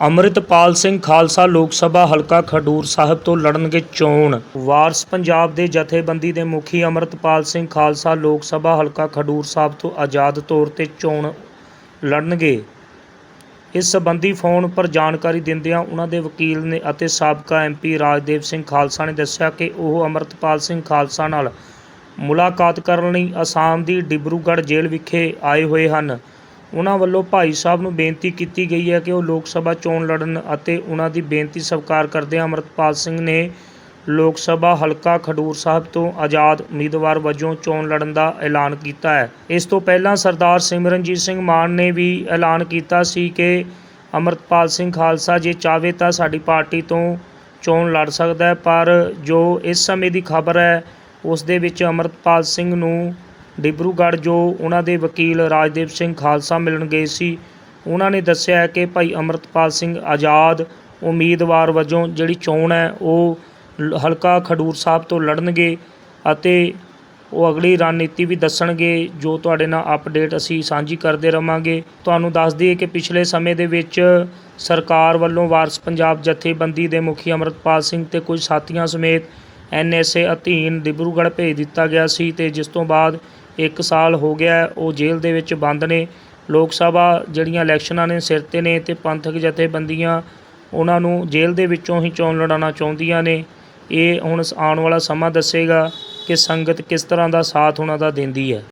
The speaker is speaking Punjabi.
ਅੰਮ੍ਰਿਤਪਾਲ ਸਿੰਘ ਖਾਲਸਾ ਲੋਕ ਸਭਾ ਹਲਕਾ ਖਡੂਰ ਸਾਹਿਬ ਤੋਂ ਲੜਨਗੇ ਚੋਣ। ਵਾਰਸ ਪੰਜਾਬ ਦੇ ਜਥੇਬੰਦੀ ਦੇ ਮੁਖੀ ਅੰਮ੍ਰਿਤਪਾਲ ਸਿੰਘ ਖਾਲਸਾ ਲੋਕ ਸਭਾ ਹਲਕਾ ਖਡੂਰ ਸਾਹਿਬ ਤੋਂ ਆਜ਼ਾਦ ਤੌਰ ਤੇ ਚੋਣ ਲੜਨਗੇ। ਇਸ ਸੰਬੰਧੀ ਫੋਨ ਉੱਪਰ ਜਾਣਕਾਰੀ ਦਿੰਦਿਆਂ ਉਹਨਾਂ ਦੇ ਵਕੀਲ ਨੇ ਅਤੇ ਸਾਬਕਾ ਐਮਪੀ ਰਾਜਦੇਵ ਸਿੰਘ ਖਾਲਸਾ ਨੇ ਦੱਸਿਆ ਕਿ ਉਹ ਅੰਮ੍ਰਿਤਪਾਲ ਸਿੰਘ ਖਾਲਸਾ ਨਾਲ ਮੁਲਾਕਾਤ ਕਰਨ ਲਈ ਅਸਾਮ ਦੀ ਡਿਬਰੂਗੜ੍ਹ ਜੇਲ੍ਹ ਵਿਖੇ ਆਏ ਹੋਏ ਹਨ। ਉਹਨਾਂ ਵੱਲੋਂ ਭਾਈ ਸਾਹਿਬ ਨੂੰ ਬੇਨਤੀ ਕੀਤੀ ਗਈ ਹੈ ਕਿ ਉਹ ਲੋਕ ਸਭਾ ਚੋਣ ਲੜਨ ਅਤੇ ਉਹਨਾਂ ਦੀ ਬੇਨਤੀ ਸਵੀਕਾਰ ਕਰਦਿਆਂ ਅੰਮ੍ਰਿਤਪਾਲ ਸਿੰਘ ਨੇ ਲੋਕ ਸਭਾ ਹਲਕਾ ਖਡੂਰ ਸਾਹਿਬ ਤੋਂ ਆਜ਼ਾਦ ਉਮੀਦਵਾਰ ਵਜੋਂ ਚੋਣ ਲੜਨ ਦਾ ਐਲਾਨ ਕੀਤਾ ਹੈ। ਇਸ ਤੋਂ ਪਹਿਲਾਂ ਸਰਦਾਰ ਸਿਮਰਨਜੀਤ ਸਿੰਘ ਮਾਨ ਨੇ ਵੀ ਐਲਾਨ ਕੀਤਾ ਸੀ ਕਿ ਅੰਮ੍ਰਿਤਪਾਲ ਸਿੰਘ ਖਾਲਸਾ ਜੇ ਚਾਹਵੇ ਤਾਂ ਸਾਡੀ ਪਾਰਟੀ ਤੋਂ ਚੋਣ ਲੜ ਸਕਦਾ ਹੈ, ਪਰ ਜੋ ਇਸ ਸਮੇਂ ਦੀ ਖਬਰ ਹੈ, ਉਸ ਦੇ ਵਿੱਚ ਅੰਮ੍ਰਿਤਪਾਲ ਸਿੰਘ ਨੂੰ ਡਿਬਰੂਗੜ੍ਹ ਜੋ ਉਹਨਾਂ ਦੇ ਵਕੀਲ ਰਾਜਦੀਪ ਸਿੰਘ ਖਾਲਸਾ ਮਿਲਣ ਗਏ ਸੀ, ਉਹਨਾਂ ਨੇ ਦੱਸਿਆ ਕਿ ਭਾਈ ਅੰਮ੍ਰਿਤਪਾਲ ਸਿੰਘ ਆਜ਼ਾਦ ਉਮੀਦਵਾਰ ਵਜੋਂ ਜਿਹੜੀ ਚੋਣ ਹੈ, ਉਹ ਹਲਕਾ ਖਡੂਰ ਸਾਹਿਬ ਤੋਂ ਲੜਨਗੇ ਅਤੇ ਉਹ ਅਗਲੀ ਰਣਨੀਤੀ ਵੀ ਦੱਸਣਗੇ, ਜੋ ਤੁਹਾਡੇ ਨਾਲ ਅਪਡੇਟ ਅਸੀਂ ਸਾਂਝੀ ਕਰਦੇ ਰਵਾਂਗੇ। ਤੁਹਾਨੂੰ ਦੱਸ ਦਈਏ ਕਿ ਪਿਛਲੇ ਸਮੇਂ ਦੇ ਵਿੱਚ ਸਰਕਾਰ ਵੱਲੋਂ ਵਾਰਸ ਪੰਜਾਬ ਜਥੇਬੰਦੀ ਦੇ ਮੁਖੀ ਅੰਮ੍ਰਿਤਪਾਲ ਸਿੰਘ ਤੇ ਕੁਝ ਸਾਥੀਆਂ ਸਮੇਤ ਐਨਐਸਏ ਅਧੀਨ ਡਿਬਰੂਗੜ੍ਹ ਭੇਜ ਦਿੱਤਾ ਗਿਆ ਸੀ ਤੇ ਜਿਸ ਤੋਂ ਬਾਅਦ 1 ਸਾਲ ਹੋ ਗਿਆ ਉਹ ਜੇਲ੍ਹ ਦੇ ਵਿੱਚ ਬੰਦ ਨੇ। ਲੋਕ ਸਭਾ ਜਿਹੜੀਆਂ ਇਲੈਕਸ਼ਨਾਂ ਨੇ, ਸਿਰ ਤੇ ਨੇ ਅਤੇ ਪੰਥਕ ਜਥੇਬੰਦੀਆਂ ਉਹਨਾਂ ਨੂੰ ਜੇਲ੍ਹ ਦੇ ਵਿੱਚੋਂ ਹੀ ਚੋਣ ਲੜਾਉਣਾ ਚਾਹੁੰਦੀਆਂ ਨੇ। ਇਹ ਹੁਣ ਆਉਣ ਵਾਲਾ ਸਮਾਂ ਦੱਸੇਗਾ ਕਿ ਸੰਗਤ ਕਿਸ ਤਰ੍ਹਾਂ ਦਾ ਸਾਥ ਉਹਨਾਂ ਦਾ ਦਿੰਦੀ ਹੈ।